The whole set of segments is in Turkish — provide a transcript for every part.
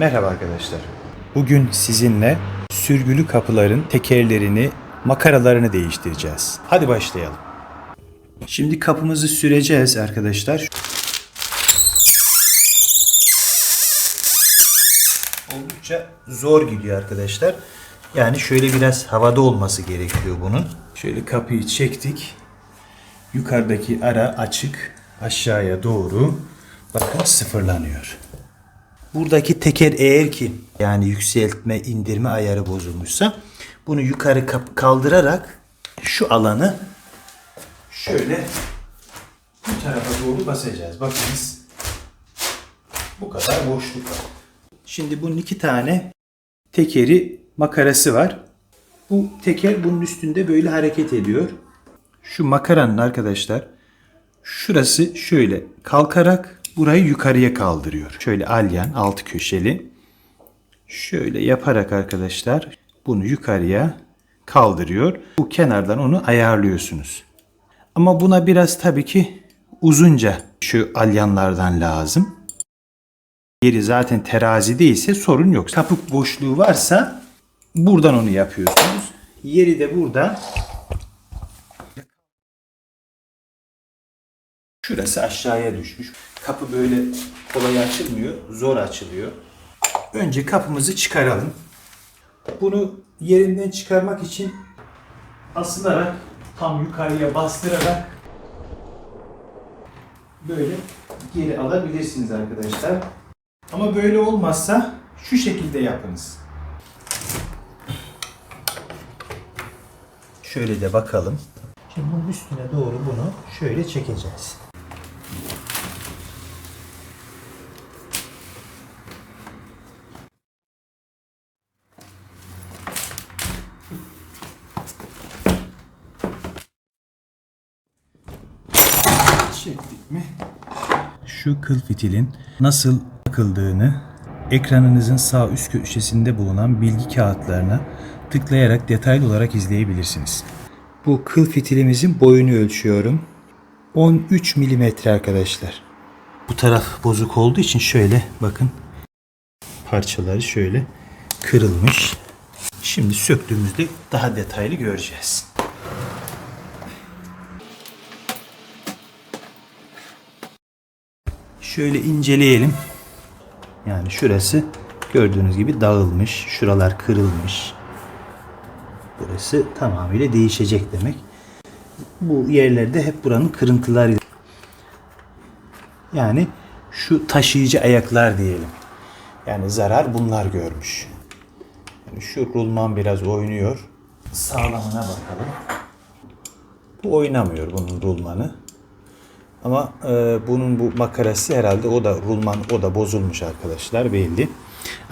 Merhaba arkadaşlar. Bugün sizinle sürgülü kapıların tekerlerini, makaralarını değiştireceğiz. Hadi başlayalım. Şimdi kapımızı süreceğiz arkadaşlar. Oldukça zor gidiyor arkadaşlar. Yani şöyle biraz havada olması gerekiyor bunun. Şöyle kapıyı çektik. Yukarıdaki ara açık. Aşağıya doğru bakın sıfırlanıyor. Buradaki teker eğer ki yani yükseltme indirme ayarı bozulmuşsa bunu yukarı kaldırarak şu alanı şöyle bu tarafa doğru basacağız. Bakınız bu kadar boşluk var. Şimdi bunun iki tane tekeri makarası var. Bu teker bunun üstünde böyle hareket ediyor. Şu makaranın arkadaşlar şurası şöyle kalkarak burayı yukarıya kaldırıyor. Şöyle alyan altı köşeli. Şöyle yaparak arkadaşlar bunu yukarıya kaldırıyor. Bu kenardan onu ayarlıyorsunuz. Ama buna biraz tabii ki uzunca şu alyanlardan lazım. Yeri zaten terazi değilse sorun yok. Kapı boşluğu varsa buradan onu yapıyorsunuz. Yeri de burada. Şurası aşağıya düşmüş. Kapı böyle kolay açılmıyor. Zor açılıyor. Önce kapımızı çıkaralım. Bunu yerinden çıkarmak için asılarak tam yukarıya bastırarak böyle geri alabilirsiniz arkadaşlar. Ama böyle olmazsa şu şekilde yapınız. Şöyle de bakalım. Şimdi bunun üstüne doğru bunu şöyle çekeceğiz. Çektik mi? Şu kıl fitilin nasıl takıldığını ekranınızın sağ üst köşesinde bulunan bilgi kağıtlarına tıklayarak detaylı olarak izleyebilirsiniz. Bu kıl fitilimizin boyunu ölçüyorum. 13 milimetre arkadaşlar. Bu taraf bozuk olduğu için şöyle bakın parçaları şöyle kırılmış. Şimdi söktüğümüzde daha detaylı göreceğiz. Şöyle inceleyelim. Yani şurası gördüğünüz gibi dağılmış. Şuralar kırılmış. Burası tamamıyla değişecek demek. Bu yerlerde hep buranın kırıntıları. Yani şu taşıyıcı ayaklar diyelim. Yani zarar bunlar görmüş. Yani şu rulman biraz oynuyor. Sağlamına bakalım. Bu oynamıyor bunun rulmanı. Ama e, bunun bu makarası herhalde o da rulman o da bozulmuş arkadaşlar belli.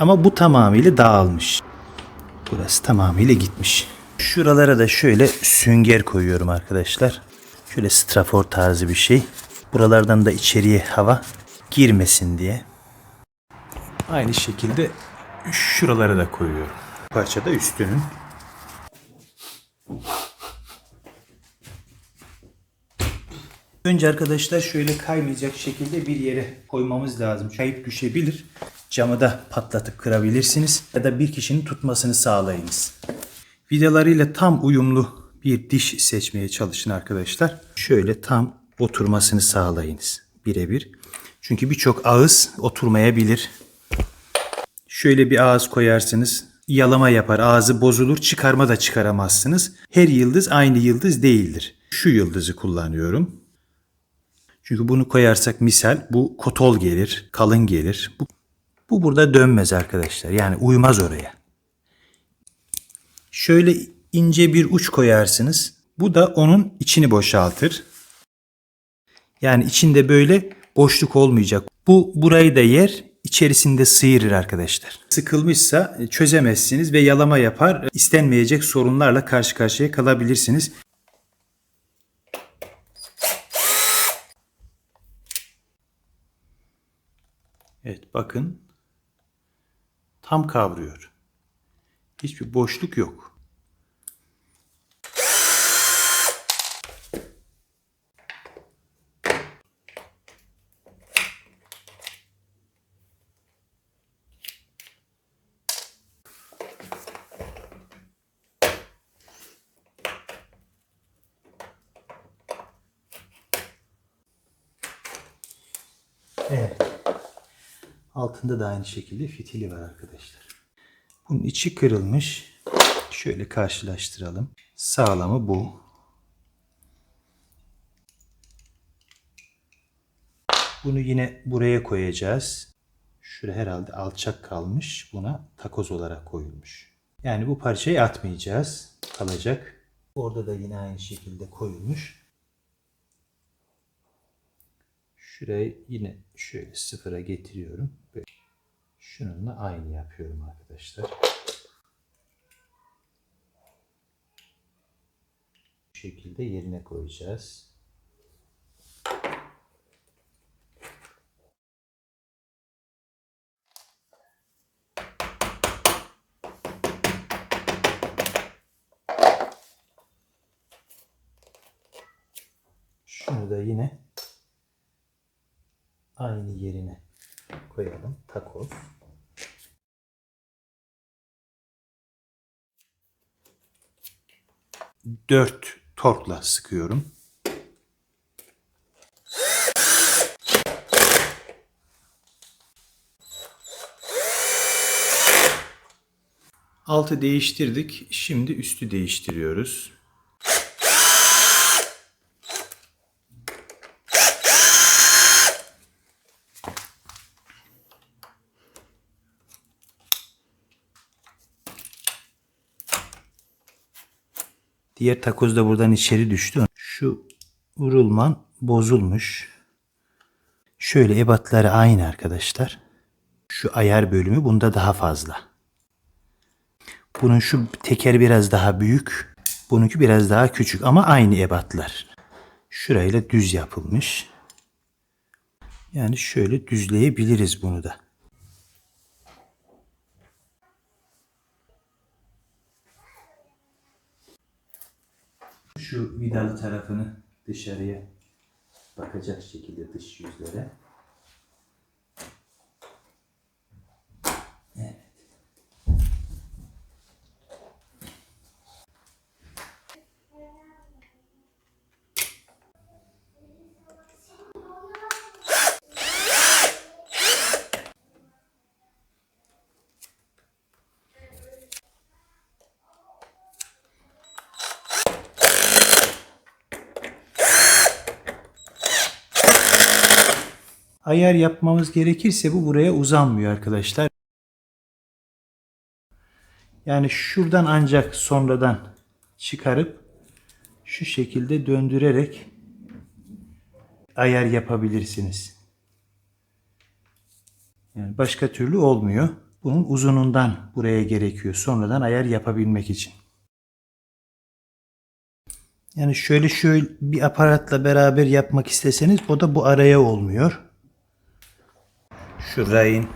Ama bu tamamıyla dağılmış. Burası tamamıyla gitmiş. Şuralara da şöyle sünger koyuyorum arkadaşlar. Şöyle strafor tarzı bir şey. Buralardan da içeriye hava girmesin diye. Aynı şekilde şuralara da koyuyorum. Parça da üstünün. Önce arkadaşlar şöyle kaymayacak şekilde bir yere koymamız lazım. Kayıp düşebilir. Camı da patlatıp kırabilirsiniz. Ya da bir kişinin tutmasını sağlayınız. Vidalarıyla tam uyumlu bir diş seçmeye çalışın arkadaşlar. Şöyle tam oturmasını sağlayınız. Birebir. Çünkü birçok ağız oturmayabilir. Şöyle bir ağız koyarsınız. Yalama yapar. Ağzı bozulur. Çıkarma da çıkaramazsınız. Her yıldız aynı yıldız değildir. Şu yıldızı kullanıyorum. Çünkü bunu koyarsak misal bu kotol gelir, kalın gelir. Bu, bu burada dönmez arkadaşlar. Yani uymaz oraya. Şöyle ince bir uç koyarsınız. Bu da onun içini boşaltır. Yani içinde böyle boşluk olmayacak. Bu burayı da yer, içerisinde sıyırır arkadaşlar. Sıkılmışsa çözemezsiniz ve yalama yapar. İstenmeyecek sorunlarla karşı karşıya kalabilirsiniz. Evet bakın tam kavruyor. Hiçbir boşluk yok. Evet. Altında da aynı şekilde fitili var arkadaşlar. Bunun içi kırılmış. Şöyle karşılaştıralım. Sağlamı bu. Bunu yine buraya koyacağız. Şurada herhalde alçak kalmış. Buna takoz olarak koyulmuş. Yani bu parçayı atmayacağız. Kalacak. Orada da yine aynı şekilde koyulmuş. Şurayı yine şöyle sıfıra getiriyorum. Böyle. Şununla aynı yapıyorum arkadaşlar. Bu şekilde yerine koyacağız. Şunu da yine aynı yerine koyalım. Takoz. Dört torkla sıkıyorum. Altı değiştirdik. Şimdi üstü değiştiriyoruz. Diğer takoz da buradan içeri düştü. Şu vurulman bozulmuş. Şöyle ebatları aynı arkadaşlar. Şu ayar bölümü bunda daha fazla. Bunun şu teker biraz daha büyük. Bununki biraz daha küçük ama aynı ebatlar. Şurayla düz yapılmış. Yani şöyle düzleyebiliriz bunu da. Şu vidalı tarafını dışarıya bakacak şekilde dış yüzlere. Ayar yapmamız gerekirse bu buraya uzanmıyor arkadaşlar. Yani şuradan ancak sonradan çıkarıp şu şekilde döndürerek ayar yapabilirsiniz. Yani başka türlü olmuyor. Bunun uzunundan buraya gerekiyor. Sonradan ayar yapabilmek için. Yani şöyle şöyle bir aparatla beraber yapmak isteseniz o da bu araya olmuyor. Şu rayın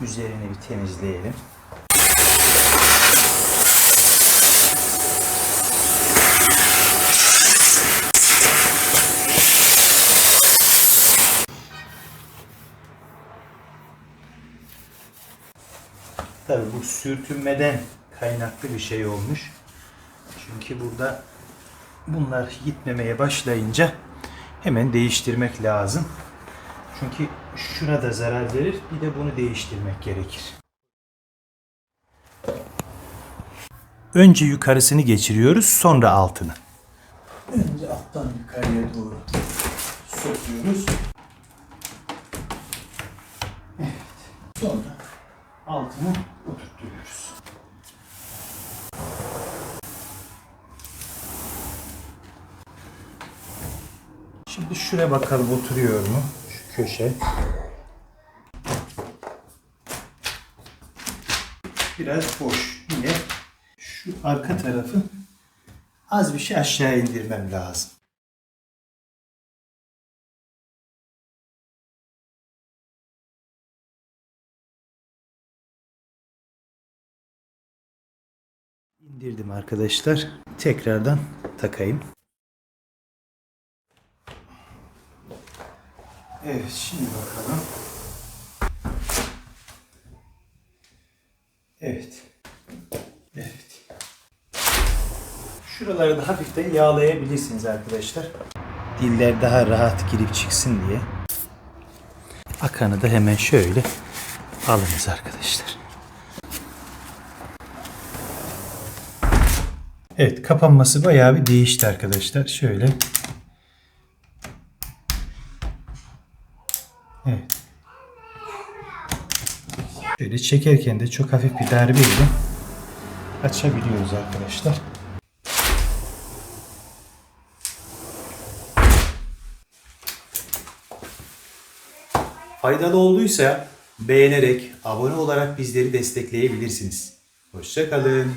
üzerini bir temizleyelim. Tabi bu sürtünmeden kaynaklı bir şey olmuş. Çünkü burada bunlar gitmemeye başlayınca hemen değiştirmek lazım. Çünkü şuna da zarar verir. Bir de bunu değiştirmek gerekir. Önce yukarısını geçiriyoruz, sonra altını. Önce alttan yukarıya doğru sokuyoruz. Evet. Sonra altını oturtuyoruz. Şimdi şuraya bakalım oturuyor mu? Köşe. Biraz boş. Yine şu arka tarafı az bir şey aşağı indirmem lazım. İndirdim arkadaşlar. Tekrardan takayım. Evet şimdi bakalım. Evet. Evet. Şuraları da hafiften yağlayabilirsiniz arkadaşlar. Diller daha rahat girip çıksın diye. Akanı da hemen şöyle alınız arkadaşlar. Evet kapanması bayağı bir değişti arkadaşlar. Şöyle. Evet. Şöyle çekerken de çok hafif bir darbeyle açabiliyoruz arkadaşlar. Faydalı olduysa beğenerek, abone olarak bizleri destekleyebilirsiniz. Hoşçakalın.